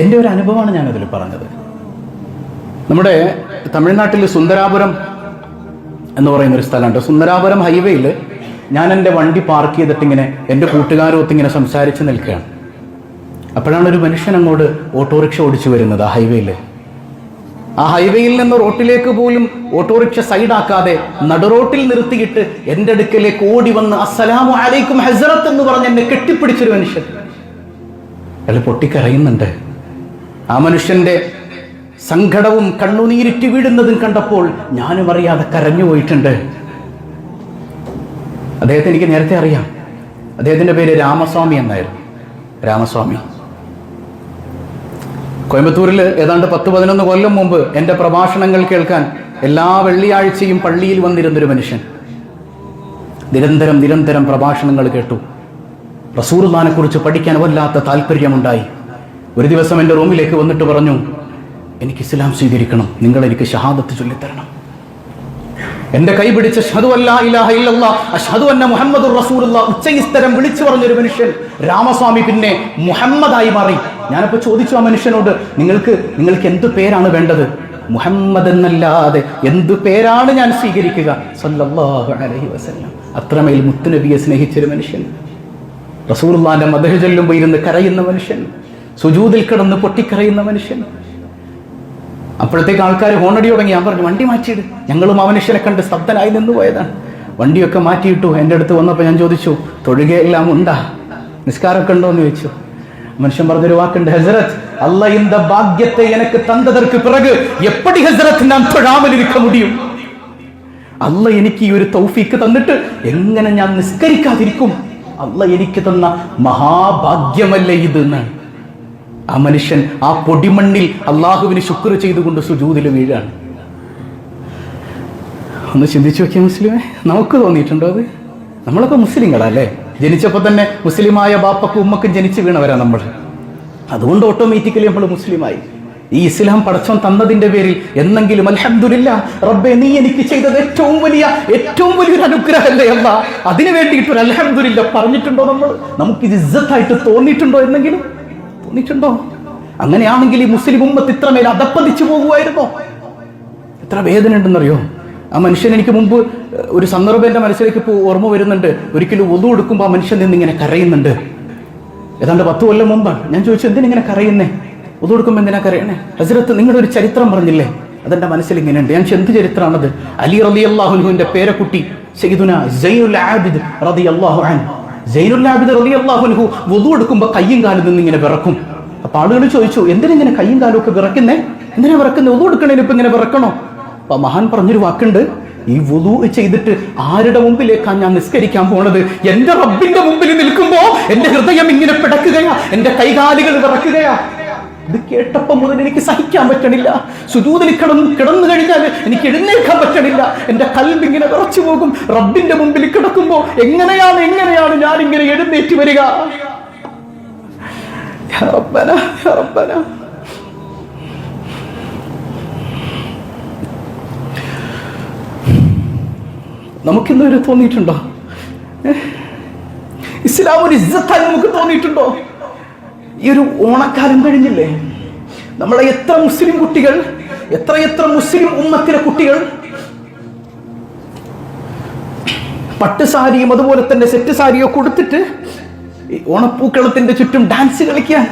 എന്റെ ഒരു അനുഭവമാണ് ഞാനതിൽ പറഞ്ഞത്. നമ്മുടെ തമിഴ്നാട്ടിൽ സുന്ദരാപുരം എന്ന് പറയുന്ന ഒരു സ്ഥലമുണ്ട്. സുന്ദരാപുരം ഹൈവേയിൽ ഞാൻ എന്റെ വണ്ടി പാർക്ക് ചെയ്തിട്ടിങ്ങനെ എന്റെ കൂട്ടുകാരൊത്ത് ഇങ്ങനെ സംസാരിച്ച് നിൽക്കുകയാണ്. അപ്പോഴാണ് ഒരു മനുഷ്യൻ അങ്ങോട്ട് ഓട്ടോറിക്ഷ ഓടിച്ചു വരുന്നത് ആ ഹൈവേയിൽ ആ ഹൈവേയിൽ നിന്ന് റോട്ടിലേക്ക് പോലും ഓട്ടോറിക്ഷ സൈഡാക്കാതെ നടുറോട്ടിൽ നിർത്തിയിട്ട് എന്റെ അടുക്കലേക്ക് ഓടി വന്ന് അസ്സലാമു അലൈക്കും ഹസറത്ത് എന്ന് പറഞ്ഞ് എന്നെ കെട്ടിപ്പിടിച്ചൊരു മനുഷ്യൻ. അയാൾ പൊട്ടിക്കരയുന്നുണ്ട്. ആ മനുഷ്യന്റെ സങ്കടവും കണ്ണുനീരിറ്റ് വീഴുന്നതും കണ്ടപ്പോൾ ഞാനും അറിയാതെ കരഞ്ഞു പോയിട്ടുണ്ട്. അദ്ദേഹത്തെ എനിക്ക് നേരത്തെ അറിയാം. അദ്ദേഹത്തിന്റെ പേര് രാമസ്വാമി എന്നായിരുന്നു. രാമസ്വാമി. കോയമ്പത്തൂരിൽ ഏതാണ്ട് പത്ത് പതിനൊന്ന് കൊല്ലം മുമ്പ് എന്റെ പ്രഭാഷണങ്ങൾ കേൾക്കാൻ എല്ലാ വെള്ളിയാഴ്ചയും പള്ളിയിൽ വന്നിരുന്നൊരു മനുഷ്യൻ. നിരന്തരം നിരന്തരം പ്രഭാഷണങ്ങൾ കേട്ടു. റസൂർദാനെക്കുറിച്ച് പഠിക്കാൻ വല്ലാത്ത താല്പര്യമുണ്ടായി. ഒരു ദിവസം എന്റെ റൂമിലേക്ക് വന്നിട്ട് പറഞ്ഞു എനിക്ക് ഇസ്ലാം സ്വീകരിക്കണം. നിങ്ങൾ എനിക്ക് ഷഹാദത്ത് ചൊല്ലിത്തരണം. എന്റെ കൈ പിടിച്ച റസൂലുള്ള. ഉച്ചയിസ്തരം വിളിച്ചു പറഞ്ഞൊരു മനുഷ്യൻ രാമസ്വാമി പിന്നെ മുഹമ്മദായി മാറി. ഞാനപ്പോൾ ചോദിച്ചു ആ മനുഷ്യനോട് നിങ്ങൾക്ക് നിങ്ങൾക്ക് എന്ത് പേരാണ് വേണ്ടത്? മുഹമ്മദ് എന്നല്ലാതെ എന്തു പേരാണ് ഞാൻ സ്വീകരിക്കുക? സല്ലല്ലാഹു അലൈഹി വസല്ലം. അത്രമേൽ മുത്തുനബിയെ സ്നേഹിച്ചൊരു മനുഷ്യൻ. റസൂർ മദഹ ചൊല്ലുമ്പോൾ കരയുന്ന മനുഷ്യൻ. സുജൂതിൽ കിടന്ന് പൊട്ടിക്കറിയുന്ന മനുഷ്യൻ. അപ്പോഴത്തേക്ക് ആൾക്കാർ ഹോണടി തുടങ്ങി. ഞാൻ പറഞ്ഞു വണ്ടി മാറ്റിയിട്. ഞങ്ങളും ആ മനുഷ്യനെ കണ്ട് സ്തബ്ധനായി നിന്ന് പോയതാണ്. വണ്ടിയൊക്കെ മാറ്റിയിട്ടു. എന്റെ അടുത്ത് വന്നപ്പോൾ ഞാൻ ചോദിച്ചു തൊഴുകയെല്ലാം ഉണ്ടാ? നിസ്കാരമൊക്കെ ഉണ്ടോ എന്ന് ചോദിച്ചു. മനുഷ്യൻ പറഞ്ഞൊരു വാക്കുണ്ട് ഹസരത് അല്ല ഇന്ത ഭാഗ്യത്തെ എനിക്ക് തന്നതർക്ക് പിറക് എപ്പടി ഹസരത്ത് ഞാൻ തൊഴാമലിരിക്ക മുടിയും? അല്ല എനിക്ക് ഈ ഒരു തൗഫീക്ക് തന്നിട്ട് എങ്ങനെ ഞാൻ നിസ്കരിക്കാതിരിക്കും? അല്ല എനിക്ക് തന്ന മഹാഭാഗ്യമല്ലേ ഇത് എന്നാണ് ആ മനുഷ്യൻ ആ പൊടിമണ്ണിൽ അള്ളാഹുവിന് ശുക്ർ ചെയ്തുകൊണ്ട് സുജൂതിൽ വീഴാണ്. ഒന്ന് ചിന്തിച്ചു നോക്കിയ മുസ്ലിമേ നമുക്ക് തോന്നിയിട്ടുണ്ടോ അത്? നമ്മളൊക്കെ മുസ്ലിങ്ങളല്ലേ? ജനിച്ചപ്പോൾ തന്നെ മുസ്ലിമായ ബാപ്പക്കും ഉമ്മക്കും ജനിച്ചു വീണവരാ നമ്മൾ അതുകൊണ്ട് ഓട്ടോമാറ്റിക്കലി നമ്മൾ മുസ്ലിമായി. ഈ ഇസ്ലാം പടച്ചോൻ തന്നതിന്റെ പേരിൽ എന്നെങ്കിലും അലഹദില്ല റബ്ബെ നീ എനിക്ക് ചെയ്തത് ഏറ്റവും വലിയ ഏറ്റവും വലിയൊരു അനുഗ്രഹമല്ലേ അല്ല? അതിനു വേണ്ടിയിട്ട് ഒരു അൽഹംദുലില്ല പറഞ്ഞിട്ടുണ്ടോ നമ്മൾ? നമുക്ക് ഇത് ഇസ്സത്തായിട്ട് തോന്നിയിട്ടുണ്ടോ എന്നെങ്കിലും? തോന്നിയിട്ടുണ്ടോ? അങ്ങനെയാണെങ്കിൽ ഈ മുസ്ലിം ഉമ്മത്ത് ഇത്രമേൽ അതപ്പതിച്ചു പോകുമായിരുന്നോ? എത്ര വേദന ഉണ്ടെന്നറിയോ? ആ മനുഷ്യൻ എനിക്ക് മുമ്പ് ഒരു സന്ദർഭം എന്റെ മനസ്സിലേക്ക് ഇപ്പോൾ ഓർമ്മ വരുന്നുണ്ട്. ഒരിക്കലും ഒതു കൊടുക്കുമ്പോൾ ആ മനുഷ്യൻ നിന്ന് ഇങ്ങനെ കരയുന്നുണ്ട്. ഏതാണ്ട് പത്ത് കൊല്ലം മുമ്പാണ് ഞാൻ ചോദിച്ചു എന്തിനിങ്ങനെ കരയുന്നേ? ഒതു കൊടുക്കുമ്പോൾ എന്തിനാ കരയണേ? ഹസരത്ത് നിങ്ങളുടെ ഒരു ചരിത്രം പറഞ്ഞില്ലേ? അതെന്റെ മനസ്സിൽ ഇങ്ങനെയുണ്ട്. ഞാൻ എന്ത് ചരിത്രമാണത് അലി റബി അള്ളാഹുലുവിന്റെ പേരക്കുട്ടി സയ്യിദുന സൈനുൽ ആബിദ് റബി അള്ളാഹു വുദു എടുക്കുമ്പോൾ കയ്യും കാലും നിന്ന് ഇങ്ങനെ വിറക്കും. അപ്പൊ ആളുകൾ ചോദിച്ചു എന്തിനിങ്ങനെ കയ്യും കാലും ഒക്കെ വിറക്കുന്നേ? എന്തിനാ വിറക്കുന്നേ? ഒതു എടുക്കണേന് ഇപ്പൊ ഇങ്ങനെ വിറക്കണോ? അപ്പൊ മഹാൻ പറഞ്ഞൊരു വാക്കുണ്ട് ഈ വുളു ചെയ്തിട്ട് ആരുടെ മുമ്പിലേക്കാണ് ഞാൻ നിസ്കരിക്കാൻ പോണത്? എന്റെ റബ്ബിന്റെ മുമ്പിൽ നിൽക്കുമ്പോ എന്റെ ഹൃദയം ഇങ്ങനെ പിടക്കുകയാ എന്റെ കൈകാലുകൾ വിറക്കുകയാ. ഇത് കേട്ടപ്പോ മുതൽ എനിക്ക് സഹിക്കാൻ പറ്റണില്ല. സുജൂതിൽ കിടന്ന് കിടന്നു കഴിഞ്ഞാൽ എനിക്ക് എഴുന്നേൽക്കാൻ പറ്റണില്ല. എന്റെ കൽബ് ഇങ്ങനെ വിറച്ചു പോകും. റബ്ബിന്റെ മുമ്പിൽ കിടക്കുമ്പോ എങ്ങനെയാണ് എങ്ങനെയാണ് ഞാൻ ഇങ്ങനെ എഴുന്നേറ്റ് വരിക? റബ്ബന, റബ്ബന. നമുക്കിന്ന് ഒരു തോന്നിയിട്ടുണ്ടോ? ഇസ്ലാം ഒരു ഇസ്സത്തായി നമുക്ക് തോന്നിയിട്ടുണ്ടോ? ഈ ഒരു ഓണക്കാലം കഴിഞ്ഞില്ലേ? നമ്മളെ എത്ര മുസ്ലിം കുട്ടികൾ എത്ര എത്ര മുസ്ലിം ഉമ്മത്തിലെ കുട്ടികൾ പട്ട് സാരിയും അതുപോലെ തന്നെ സെറ്റ് സാരിയോ കൊടുത്തിട്ട് ഓണപ്പൂക്കളത്തിന്റെ ചുറ്റും ഡാൻസ് കളിക്കാൻ